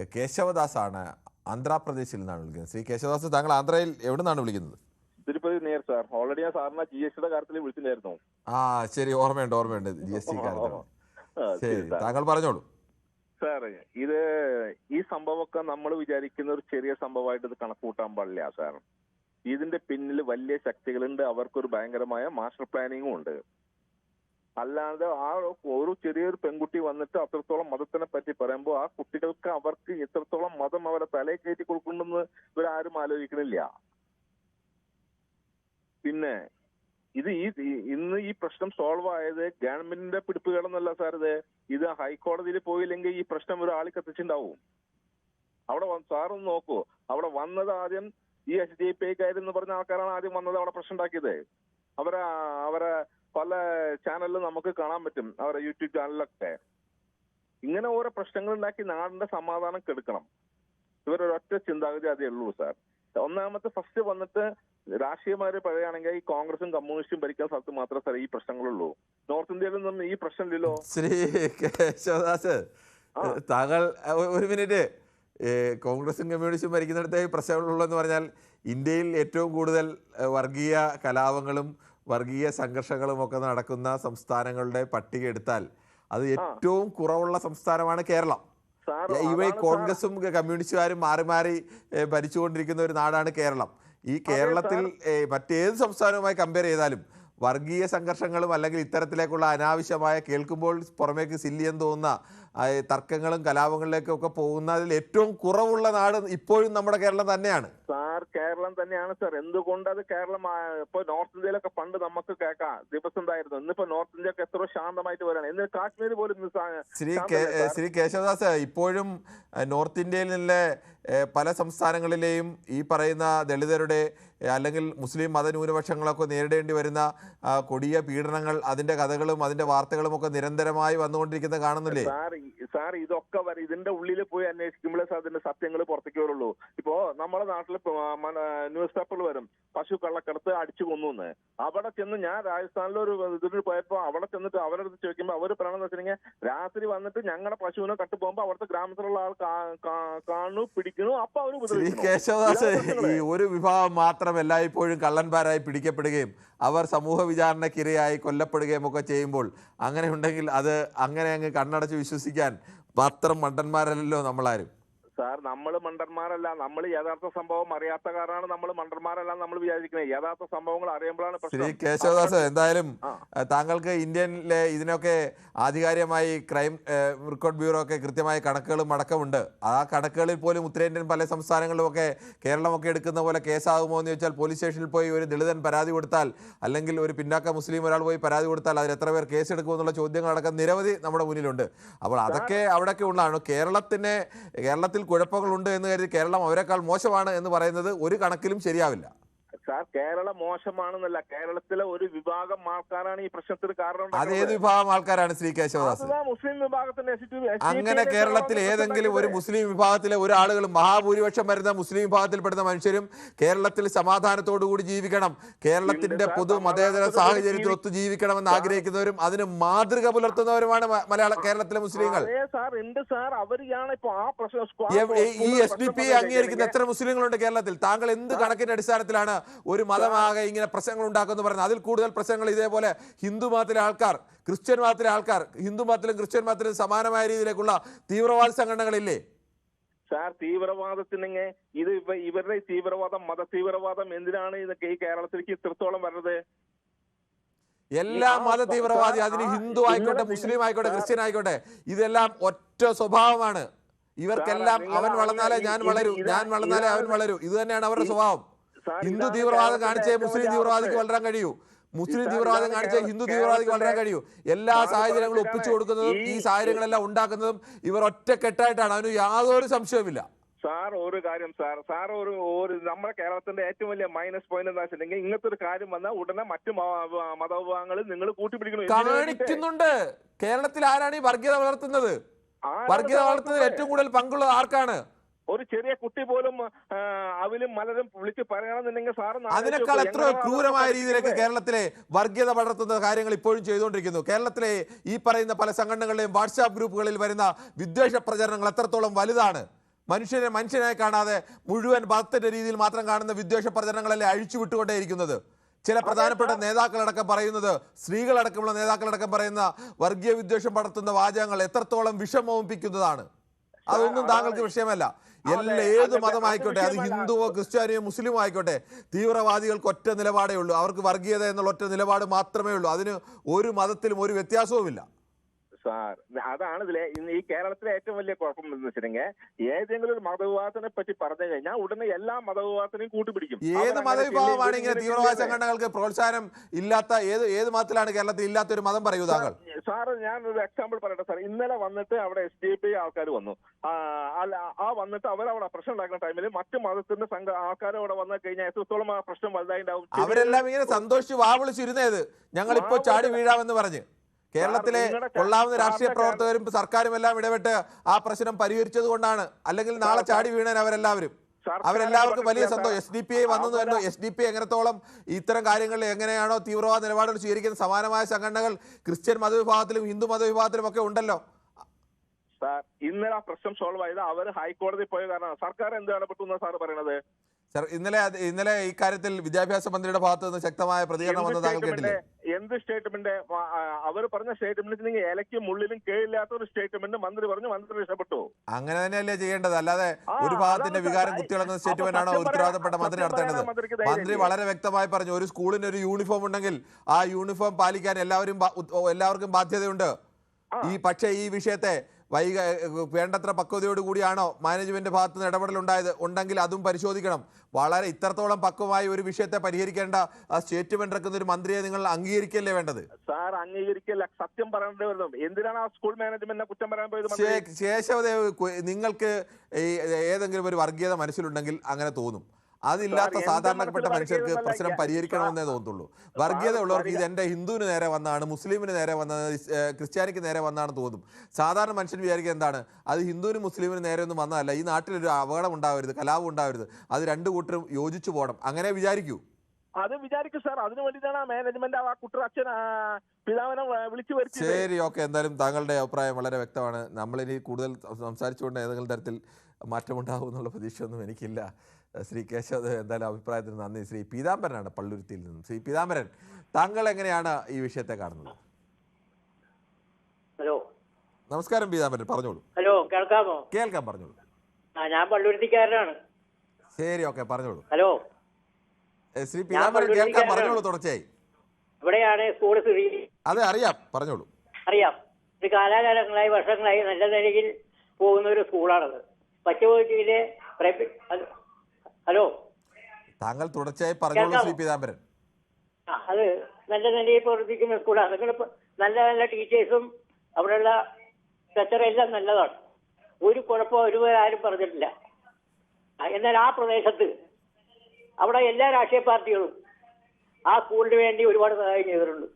A, കേശവദാസാണ് ആന്ധ്രാപ്രദേശിൽ നിന്നാണ് വിളിക്കുന്നത്. ശ്രീ കേശവദാസ് താങ്കൾ ആന്ധ്രയിൽ എവിടെ നിന്നാണ് വിളിക്കുന്നത്? തിരുപ്പതി നേർ സാർ. ഓൾറെഡി ഞാൻ സാറിനെ ജി എസ് ടിയുടെ കാര്യത്തിൽ വിളിച്ചിട്ടുണ്ടായിരുന്നു ആ ശരി ഓർമ്മയുണ്ട് ഓർമ്മയുണ്ട്. ജി എസ് ടി കാര്യത്തിൽ. ശരി താങ്കൾ പറഞ്ഞോളൂ. സാർ ഇത് ഈ സംഭവമൊക്കെ നമ്മൾ വിചാരിക്കുന്ന ഒരു ചെറിയ സംഭവമായിട്ട് ഇത് കണക്കൂട്ടാൻ പാടില്ല സാർ. ഇതിന്റെ പിന്നിൽ വലിയ ശക്തികളുണ്ട്. അവർക്കൊരു ഭയങ്കരമായ മാസ്റ്റർ പ്ലാനിങ്ങും ഉണ്ട്. അല്ലാതെ ആ ഒരു ചെറിയൊരു പെൺകുട്ടി വന്നിട്ട് അത്രത്തോളം മതത്തിനെ പറ്റി പറയുമ്പോൾ ആ കുട്ടികൾക്ക് അവർക്ക് എത്രത്തോളം മതം അവരെ തലയിൽ കയറ്റി കൊടുക്കുന്നുണ്ടെന്ന് ഇവരാരും ആലോചിക്കണില്ല. പിന്നെ ഇത് ഈ ഇന്ന് ഈ പ്രശ്നം സോൾവ് ആയത് ഗവൺമെന്റിന്റെ പിടിപ്പുകളെന്നല്ല സാർ ഇത്. ഇത് ഹൈക്കോടതിയിൽ പോയില്ലെങ്കിൽ ഈ പ്രശ്നം ഒരു ആളി കത്തിച്ചിണ്ടാവും. അവിടെ സാറൊന്ന് നോക്കൂ. അവിടെ വന്നത് ആദ്യം ഈ എച്ച് ഡി പി ഐക്കാരെന്ന് പറഞ്ഞ ആൾക്കാരാണ് ആദ്യം വന്നത് അവിടെ പ്രശ്നം ഉണ്ടാക്കിയത്. അവരെ അവരെ പല ചാനലിലും നമുക്ക് കാണാൻ പറ്റും. അവരുടെ യൂട്യൂബ് ചാനലിലൊക്കെ. ഇങ്ങനെ ഓരോ പ്രശ്നങ്ങൾ ഉണ്ടാക്കി നാടിന്റെ സമാധാനം കെടുക്കണം. ഇവരൊരൊറ്റ ചിന്താഗതി അതേ ഉള്ളൂ സാർ. ഒന്നാമത്തെ ഫസ്റ്റ് വന്നിട്ട് രാഷ്ട്രീയമാര് പറയുകയാണെങ്കിൽ ഈ കോൺഗ്രസും കമ്മ്യൂണിസ്റ്റും ഭരിക്കാൻ സ്ഥലത്ത് മാത്രമേ സാർ ഈ പ്രശ്നങ്ങളുള്ളൂ. നോർത്ത് ഇന്ത്യയിലൊന്നും ഈ പ്രശ്നമില്ലല്ലോ. ശ്രീ കേശവദാസ്. താങ്കൾ ഒരു മിനിറ്റ്. കോൺഗ്രസും കമ്മ്യൂണിസ്റ്റും ഭരിക്കുന്നിടത്തെ പ്രശ്നങ്ങളുള്ളൂ എന്ന് പറഞ്ഞാൽ ഇന്ത്യയിൽ ഏറ്റവും കൂടുതൽ വർഗീയ കലാപങ്ങളും വർഗീയ സംഘർഷങ്ങളും ഒക്കെ നടക്കുന്ന സംസ്ഥാനങ്ങളുടെ പട്ടിക എടുത്താൽ അത് ഏറ്റവും കുറവുള്ള സംസ്ഥാനമാണ് കേരളം. സാർ ഇവ ഈ അതാണ് സാർ- കോൺഗ്രസും കമ്മ്യൂണിസ്റ്റുകാരും മാറി മാറി ഭരിച്ചുകൊണ്ടിരിക്കുന്ന ഒരു നാടാണ് കേരളം. ഈ കേരളത്തിൽ മറ്റേത് സംസ്ഥാനവുമായി കമ്പയർ ചെയ്താലും വർഗീയ സംഘർഷങ്ങളും അല്ലെങ്കിൽ ഇത്തരത്തിലേക്കുള്ള അനാവശ്യമായ കേൾക്കുമ്പോൾ പുറമേക്ക് സില്ലിയെന്ന് തോന്നുന്ന തർക്കങ്ങളും കലാപങ്ങളിലേക്കൊക്കെ പോകുന്നതിൽ ഏറ്റവും കുറവുള്ള നാട് ഇപ്പോഴും നമ്മുടെ കേരളം തന്നെയാണ്. സാർ കേരളം തന്നെയാണ് സാർ. എന്തുകൊണ്ട് അത് കേരളം ഇപ്പൊ നോർത്ത് ഇന്ത്യയിലൊക്കെ പണ്ട് നമുക്ക് കേൾക്കാം ദിവസം ഉണ്ടായിരുന്നു ഇന്നിപ്പോ നോർത്ത് ഇന്ത്യ ഒക്കെ എത്ര ശാന്തമായിട്ട് വരാണ്. ഇന്ന് കാശ്മീർ പോലും ശ്രീ? ശ്രീ കേശവദാസ് ഇപ്പോഴും നോർത്ത് ഇന്ത്യയിലെ പല സംസ്ഥാനങ്ങളിലെയും ഈ പറയുന്ന ദളിതരുടെ അല്ലെങ്കിൽ മുസ്ലിം മതന്യൂനപക്ഷങ്ങളൊക്കെ നേരിടേണ്ടി വരുന്ന കൊടിയ പീഡനങ്ങൾ അതിന്റെ കഥകളും അതിന്റെ വാർത്തകളും ഒക്കെ നിരന്തരമായി വന്നുകൊണ്ടിരിക്കുന്നത് കാണുന്നില്ലേ? സാർ ഇതൊക്കെ വരെ ഇതിന്റെ ഉള്ളിൽ പോയി അന്വേഷിക്കുമ്പോഴേ സാർ ഇതിന്റെ സത്യങ്ങൾ പുറത്തേക്ക് വരുള്ളൂ. ഇപ്പോ നമ്മുടെ നാട്ടിൽ ന്യൂസ് പേപ്പറിൽ വരും. പശു കള്ളക്കടത്ത് അടിച്ചു കൊന്നു എന്ന് അവിടെ ചെന്ന് ഞാൻ രാജസ്ഥാനിലൊരു ഇതിന് പോയപ്പോ അവിടെ ചെന്നിട്ട് അവരടുത്ത് ചോദിക്കുമ്പോൾ അവർ പറയണെന്ന് വെച്ചിട്ടുണ്ടെങ്കിൽ രാത്രി വന്നിട്ട് ഞങ്ങളുടെ പശുവിനെ കട്ടുപോകുമ്പോ അവിടുത്തെ ഗ്രാമത്തിലുള്ള ആൾ കാണു പിടിക്കുന്നു അപ്പൊ അവർ ശ്രീ കേശവദാസ് ഈ ഒരു വിഭാഗം മാത്രം എല്ലായ്പ്പോഴും കള്ളന്മാരായി പിടിക്കപ്പെടുകയും അവർ സമൂഹ വിചാരണക്കിരയായി കൊല്ലപ്പെടുകയും ഒക്കെ ചെയ്യുമ്പോൾ അങ്ങനെ ഉണ്ടെങ്കിൽ അത് അങ്ങനെ അങ്ങ് കണ്ണടച്ച് വിശ്വസിക്കാൻ മാത്രം മണ്ടന്മാരല്ലല്ലോ നമ്മളാരും. സാർ നമ്മൾ മണ്ടന്മാരല്ല. നമ്മൾ യഥാർത്ഥ സംഭവം അറിയാത്ത കാരണമാണ് നമ്മൾ മണ്ടന്മാരല്ല നമ്മൾ വിചാരിക്കുന്നത്. യഥാർത്ഥ സംഭവങ്ങൾ അറിയുമ്പോഴാണ് ശ്രീ കേശവദാസ് എന്തായാലും താങ്കൾക്ക് ഇന്ത്യയിലെ ഇതിനൊക്കെ ആധികാരികമായി ക്രൈം റെക്കോർഡ് ബ്യൂറോ ഒക്കെ കൃത്യമായ കണക്കുകളും അടക്കമുണ്ട്. ആ കണക്കുകളിൽ പോലും ഉത്തരേന്ത്യൻ പല സംസ്ഥാനങ്ങളിലുമൊക്കെ കേരളമൊക്കെ എടുക്കുന്ന പോലെ കേസാകുമോ എന്ന് ചോദിച്ചാൽ പോലീസ് സ്റ്റേഷനിൽ പോയി ഒരു ദളിതൻ പരാതി കൊടുത്താൽ അല്ലെങ്കിൽ ഒരു പിന്നാക്ക മുസ്ലിം ഒരാൾ പോയി പരാതി കൊടുത്താൽ അതിൽ എത്ര പേർ കേസെടുക്കുമെന്നുള്ള ചോദ്യങ്ങളടക്കം നിരവധി നമ്മുടെ മുന്നിലുണ്ട്. അപ്പോൾ അതൊക്കെ അവിടെയൊക്കെ ഉള്ളതാണ്. കേരളത്തിന് കേരളത്തിൽ കുഴപ്പങ്ങളുണ്ട് എന്ന് കരുതി കേരളം അവരെക്കാൾ മോശമാണ് എന്ന് പറയുന്നത് ഒരു കണക്കിലും ശരിയാവില്ല. സാർ കേരളം മോശമാണെന്നല്ല കേരളത്തിലെ ഒരു വിഭാഗം ആൾക്കാരാണ് ഈ പ്രശ്നത്തിന് കാരണം അത് ഏത് വിഭാഗം ആൾക്കാരാണ് ശ്രീ കേശവദാസ്? മുസ്ലിം വിഭാഗത്തിന്റെ അങ്ങനെ കേരളത്തിൽ ഏതെങ്കിലും ഒരു മുസ്ലിം വിഭാഗത്തിലെ ഒരാളുകൾ മഹാഭൂരിപക്ഷം വരുന്ന മുസ്ലിം വിഭാഗത്തിൽപ്പെടുന്ന മനുഷ്യരും കേരളത്തിൽ സമാധാനത്തോടു കൂടി ജീവിക്കണം. കേരളത്തിന്റെ പൊതു മതേതര സമാധാനത്തോടുകൂടി സാഹചര്യത്തിൽ ഒത്തു ജീവിക്കണമെന്ന് ആഗ്രഹിക്കുന്നവരും അതിന് മാതൃക പുലർത്തുന്നവരുമാണ് മലയാള കേരളത്തിലെ മുസ്ലിങ്ങൾ. ഈ എസ് ഡി പി അംഗീകരിക്കുന്ന എത്ര മുസ്ലിങ്ങളുണ്ട് കേരളത്തിൽ? താങ്കൾ എന്ത് കണക്കിന്റെ അടിസ്ഥാനത്തിലാണ് ഒരു മതമാകെ ഇങ്ങനെ പ്രശ്നങ്ങൾ ഉണ്ടാക്കുമെന്ന് പറയുന്നത്. അതിൽ കൂടുതൽ പ്രശ്നങ്ങൾ ഇതേപോലെ ഹിന്ദു മതത്തിലെ ആൾക്കാർ ക്രിസ്ത്യൻ മതത്തിലെ ആൾക്കാർ ഹിന്ദു മതത്തിലും ക്രിസ്ത്യൻ മതത്തിലും സമാനമായ രീതിയിലേക്കുള്ള തീവ്രവാദ സംഘടനകളില്ലേ? സാർ തീവ്രവാദത്തിന് ഇത് ഇവ ഇവരുടെ ഈ തീവ്രവാദം മത തീവ്രവാദം എന്തിനാണ് ഇതൊക്കെ ഈ കേരളത്തിലേക്ക് ഇത്രത്തോളം വരുന്നത്? എല്ലാ മത തീവ്രവാദി അതിന് ഹിന്ദു ആയിക്കോട്ടെ മുസ്ലിം ആയിക്കോട്ടെ ക്രിസ്ത്യൻ ആയിക്കോട്ടെ ഇതെല്ലാം ഒറ്റ സ്വഭാവമാണ്. ഇവർക്കെല്ലാം അവൻ വളർന്നാലേ ഞാൻ വളരും ഞാൻ വളർന്നാലേ അവൻ വളരും. ഇത് തന്നെയാണ് അവരുടെ സ്വഭാവം. ഹിന്ദു തീവ്രവാദം കാണിച്ചേ മുസ്ലിം തീവ്രവാദിക്ക് വളരാൻ കഴിയൂ. മുസ്ലിം തീവ്രവാദം കാണിച്ച ഹിന്ദു തീവ്രവാദിക്ക് വളരാൻ കഴിയൂ. എല്ലാ സാഹചര്യങ്ങളും ഒപ്പിച്ചു കൊടുക്കുന്നതും ഈ സാഹചര്യങ്ങളെല്ലാം ഉണ്ടാക്കുന്നതും ഇവർ ഒറ്റക്കെട്ടായിട്ടാണ്. അതിന് യാതൊരു സംശയവുമില്ല. സാർ ഒരു കാര്യം സാർ. സാർ ഒരു ഒരു നമ്മുടെ കേരളത്തിന്റെ ഏറ്റവും വലിയ മൈനസ് പോയിന്റ് എന്താ വെച്ചിട്ടുണ്ടെങ്കിൽ ഇങ്ങനത്തെ ഒരു കാര്യം വന്നാൽ ഉടനെ മറ്റു മതവിഭാഗങ്ങൾ മതവിഭാഗങ്ങളിൽ നിങ്ങൾ കൂട്ടിപ്പിടിക്കണം? കാണിക്കുന്നുണ്ട്. കേരളത്തിൽ ആരാണ് ഈ വർഗീയത വളർത്തുന്നത്? വർഗീയത വളർത്തുന്നതിൽ ഏറ്റവും കൂടുതൽ പങ്കുള്ളത് ആർക്കാണ്? ഒരു ചെറിയ കുട്ടി പോലും അവലും മലരും വിളിച്ച് പറയണമെന്നുണ്ടെങ്കിൽ സാറ് അതിനേക്കാൾ എത്ര ക്രൂരമായ രീതിയിലേക്ക് കേരളത്തിലെ വർഗീയത വളർത്തുന്ന കാര്യങ്ങൾ ഇപ്പോഴും ചെയ്തുകൊണ്ടിരിക്കുന്നു. കേരളത്തിലെ ഈ പറയുന്ന പല സംഘടനകളുടെയും വാട്സാപ്പ് ഗ്രൂപ്പുകളിൽ വരുന്ന വിദ്വേഷ പ്രചരണങ്ങൾ എത്രത്തോളം വലുതാണ്? മനുഷ്യനെ മനുഷ്യനായി കാണാതെ മുഴുവൻ മതത്തിന്റെ രീതിയിൽ മാത്രം കാണുന്ന വിദ്വേഷ പ്രചരണങ്ങളല്ലേ അഴിച്ചു വിട്ടുകൊണ്ടേയിരിക്കുന്നത് ചില പ്രധാനപ്പെട്ട നേതാക്കളടക്കം പറയുന്നത് സ്ത്രീകളടക്കമുള്ള നേതാക്കളടക്കം പറയുന്ന വർഗീയ വിദ്വേഷം പടർത്തുന്ന വാചകങ്ങൾ എത്രത്തോളം വിഷമോപിപ്പിക്കുന്നതാണ് അതൊന്നും താങ്കൾക്ക് വിഷയമല്ല. എല്ലാ ഏത് മതമായിക്കോട്ടെ അത് ഹിന്ദുവോ ക്രിസ്ത്യാനിയോ മുസ്ലിമോ ആയിക്കോട്ടെ തീവ്രവാദികൾക്ക് ഒറ്റ നിലപാടേ ഉള്ളൂ. അവർക്ക് വർഗീയത എന്നുള്ള ഒറ്റ നിലപാട് മാത്രമേ ഉള്ളൂ. അതിന് ഒരു മതത്തിലും ഒരു വ്യത്യാസവുമില്ല. സാർ. അതാണ് ഇതിലെ ഈ കേരളത്തിലെ ഏറ്റവും വലിയ കുഴപ്പം എന്ന് വെച്ചിട്ടുണ്ടെങ്കിൽ ഏതെങ്കിലും ഒരു മതവിഭാഗത്തിനെ പറ്റി പറഞ്ഞു കഴിഞ്ഞാൽ ഉടനെ എല്ലാ മതവിഭാഗത്തിനെയും കൂട്ടുപിടിക്കും. ഏത് മതവിഭാഗമാണ് ഇങ്ങനെ തീവ്രവാദ സംഘടനകൾക്ക് പ്രോത്സാഹനം ഇല്ലാത്ത ഏത് ഏത് മതത്തിലാണ് കേരളത്തിൽ ഇല്ലാത്ത ഒരു മതം പറയൂ താങ്കൾ. സാറ് ഞാൻ ഒരു എക്സാമ്പിൾ പറയട്ടെ സാർ. ഇന്നലെ വന്നിട്ട് അവിടെ എസ് ഡി പി ആൾക്കാർ വന്നു. ആ, അല്ല ആ വന്നിട്ട് അവരവിടെ പ്രശ്നം ഉണ്ടാക്കുന്ന ടൈമിൽ മറ്റു മതത്തിന്റെ സംഘ ആൾക്കാർ അവിടെ വന്നു കഴിഞ്ഞാൽ എത്രത്തോളം ആ പ്രശ്നം വലുതായിട്ടുണ്ടാവും അവരെല്ലാം ഇങ്ങനെ സന്തോഷിച്ച് വാവിളിച്ചിരുന്നേത് ഞങ്ങൾ ഇപ്പോ ചാടി വീഴാമെന്ന് പറഞ്ഞ്. കേരളത്തിലെ കൊള്ളാവുന്ന രാഷ്ട്രീയ പ്രവർത്തകരും സർക്കാരും എല്ലാം ഇടപെട്ട് ആ പ്രശ്നം പരിഹരിച്ചത് കൊണ്ടാണ്. അല്ലെങ്കിൽ നാളെ ചാടി വീണൻ അവരെല്ലാവരും. അവരെല്ലാവർക്കും വലിയ സന്തോഷം. എസ് ഡി പി ഐ വന്നു തന്നെ എസ് ഡി പി എങ്ങനത്തോളം ഇത്തരം കാര്യങ്ങളിൽ എങ്ങനെയാണോ തീവ്രവാദ നിലപാടുകൾ സ്വീകരിക്കുന്ന സമാനമായ സംഘടനകൾ ക്രിസ്ത്യൻ മതവിഭാഗത്തിലും ഹിന്ദു മതവിഭാഗത്തിലും ഒക്കെ ഉണ്ടല്ലോ. സാർ ഇന്നലെ ആ പ്രശ്നം സോൾവ് ആയത് അവർ ഹൈക്കോടതി പോയ കാരണം സർക്കാർ എന്ത് ഇടപെട്ടു സാർ പറയണത്? സർ ഇന്നലെ ഇന്നലെ ഇക്കാര്യത്തിൽ വിദ്യാഭ്യാസ മന്ത്രിയുടെ ഭാഗത്ത് നിന്ന് ശക്തമായ പ്രതികരണം വന്ന് താങ്കൾ കേട്ടില്ലേ? എന്ത് സ്റ്റേറ്റ്മെന്റ്? അവർ പറഞ്ഞ സ്റ്റേറ്റ്മെന്റ് നിങ്ങൾ ഇലയ്ക്കും ഉള്ളിലും കേളില്ലാത്ത ഒരു സ്റ്റേറ്റ്മെന്റ് മന്ത്രി പറഞ്ഞു മന്ത്രി രക്ഷപ്പെട്ടു. അങ്ങനെ തന്നെയല്ലേ ചെയ്യേണ്ടത്? അല്ലാതെ ഒരു ഭാഗത്തിന്റെ വികാരം അപ്പൊ സ്റ്റേറ്റ്മെന്റ് ആണോ ഉത്തരവാദപ്പെട്ട മന്ത്രി നടത്തേണ്ടത്? മന്ത്രി വളരെ വ്യക്തമായി പറഞ്ഞു ഒരു സ്കൂളിന് ഒരു യൂണിഫോം ഉണ്ടെങ്കിൽ ആ യൂണിഫോം പാലിക്കാൻ എല്ലാവരും എല്ലാവർക്കും ബാധ്യതയുണ്ട്. ഈ പക്ഷേ ഈ വിഷയത്തെ വൈക വേണ്ടത്ര പക്വതയോട് കൂടിയാണോ മാനേജ്മെന്റ് ഭാഗത്ത് നിന്ന് ഇടപെടലുണ്ടായത്? ഉണ്ടെങ്കിൽ അതും പരിശോധിക്കണം. വളരെ ഇത്രത്തോളം പക്വമായി ഒരു വിഷയത്തെ പരിഹരിക്കേണ്ട സ്റ്റേറ്റ്മെന്റ് ഇറക്കുന്ന ഒരു മന്ത്രിയെ നിങ്ങൾ അംഗീകരിക്കല്ലേ വേണ്ടത്? സാർ അംഗീകരിക്കല്ല. സത്യം പറയേണ്ടി വരുന്നു എന്തിനാണ് ആ സ്കൂൾ മാനേജ്മെന്റിനെ കുറ്റം പറയാൻ പോയത് ശേഷവദേവ് നിങ്ങൾക്ക് ഈ ഏതെങ്കിലും ഒരു വർഗീയത മനസ്സിലുണ്ടെങ്കിൽ അങ്ങനെ തോന്നും. അതില്ലാത്ത സാധാരണപ്പെട്ട മനുഷ്യർക്ക് പ്രശ്നം പരിഹരിക്കണമെന്നേ തോന്നുള്ളൂ. വർഗീയത ഉള്ളവർക്ക് ഇത് എന്റെ ഹിന്ദുവിന് നേരെ വന്നാണ് മുസ്ലിമിന് നേരെ വന്നത് ക്രിസ്ത്യാനിക്ക് നേരെ വന്നാണ് തോന്നും. സാധാരണ മനുഷ്യൻ വിചാരിക്കുക എന്താണ് അത് ഹിന്ദുവിനും മുസ്ലിമിനും നേരെ ഒന്നും വന്നതല്ല. ഈ നാട്ടിലൊരു അപകടം ഉണ്ടാവരുത് കലാപം ഉണ്ടാവരുത്. അത് രണ്ടു കൂട്ടരും യോജിച്ചു പോകണം അങ്ങനെ വിചാരിക്കൂ. അത് വിചാരിക്കും സാർ. അതിനു വേണ്ടിയിട്ടാണ് ആ മാനേജ്മെന്റ് ആ അച്ഛൻ പിതാവിനെ വിളിച്ചു ശരി ഓക്കെ. എന്തായാലും താങ്കളുടെ അഭിപ്രായം വളരെ വ്യക്തമാണ്. നമ്മളിനി കൂടുതൽ സംസാരിച്ചുകൊണ്ട് ഏതെങ്കിലും തരത്തിൽ മാറ്റമുണ്ടാകുമെന്നുള്ള പ്രതീക്ഷയൊന്നും എനിക്കില്ല. ശ്രീ കേശവ എന്തായാലും അഭിപ്രായത്തിന് നന്ദി. ശ്രീ പീതാംബരനാണ് പള്ളുരുത്തിയിൽ നിന്നും. ശ്രീ പീതാംബരൻ താങ്കൾ എങ്ങനെയാണ് ഈ വിഷയത്തെ കാണുന്നത്? ഹലോ. നമസ്കാരം പീതാംബരൻ പറഞ്ഞോളൂ. ഹലോ കേൾക്കാമോ? കേൾക്കാം പറഞ്ഞോളൂ. ഞാൻ പള്ളുരുത്തിക്കാരനാണ്. ശരി ഓക്കെ പറഞ്ഞോളൂ. ഹലോ. ശ്രീ പീതാംബരൻ കേൾക്കാം. പറഞ്ഞോളൂ തുടർച്ചയായി. ഇവിടെയാണ് സ്കൂൾ സ്ഥിതി. അതെ അറിയാം പറഞ്ഞോളൂ. അറിയാം. ഇത് കാലാകാലങ്ങളായി വർഷങ്ങളായി നല്ല നിലയിൽ പോകുന്ന ഒരു സ്കൂളാണത്. പച്ചവീട്ടിലെ ഹലോ. താങ്കൾ തുടർച്ചയായി പറഞ്ഞോളൂ? ശ്രീ പീതാംബരൻ അത് നല്ല നിലയിൽ പ്രവർത്തിക്കുന്ന സ്കൂളാണ് നിങ്ങൾ നല്ല നല്ല ടീച്ചേഴ്സും അവിടെയുള്ള എല്ലാം നല്ലതാണ്. ഒരു കുഴപ്പമോ ഒരു ആരും പറഞ്ഞിട്ടില്ല. എന്നാൽ ആ പ്രദേശത്ത് അവിടെ എല്ലാ രാഷ്ട്രീയ പാർട്ടികളും ആ സ്കൂളിന് വേണ്ടി ഒരുപാട് സഹായം ചെയ്തിട്ടുണ്ട്.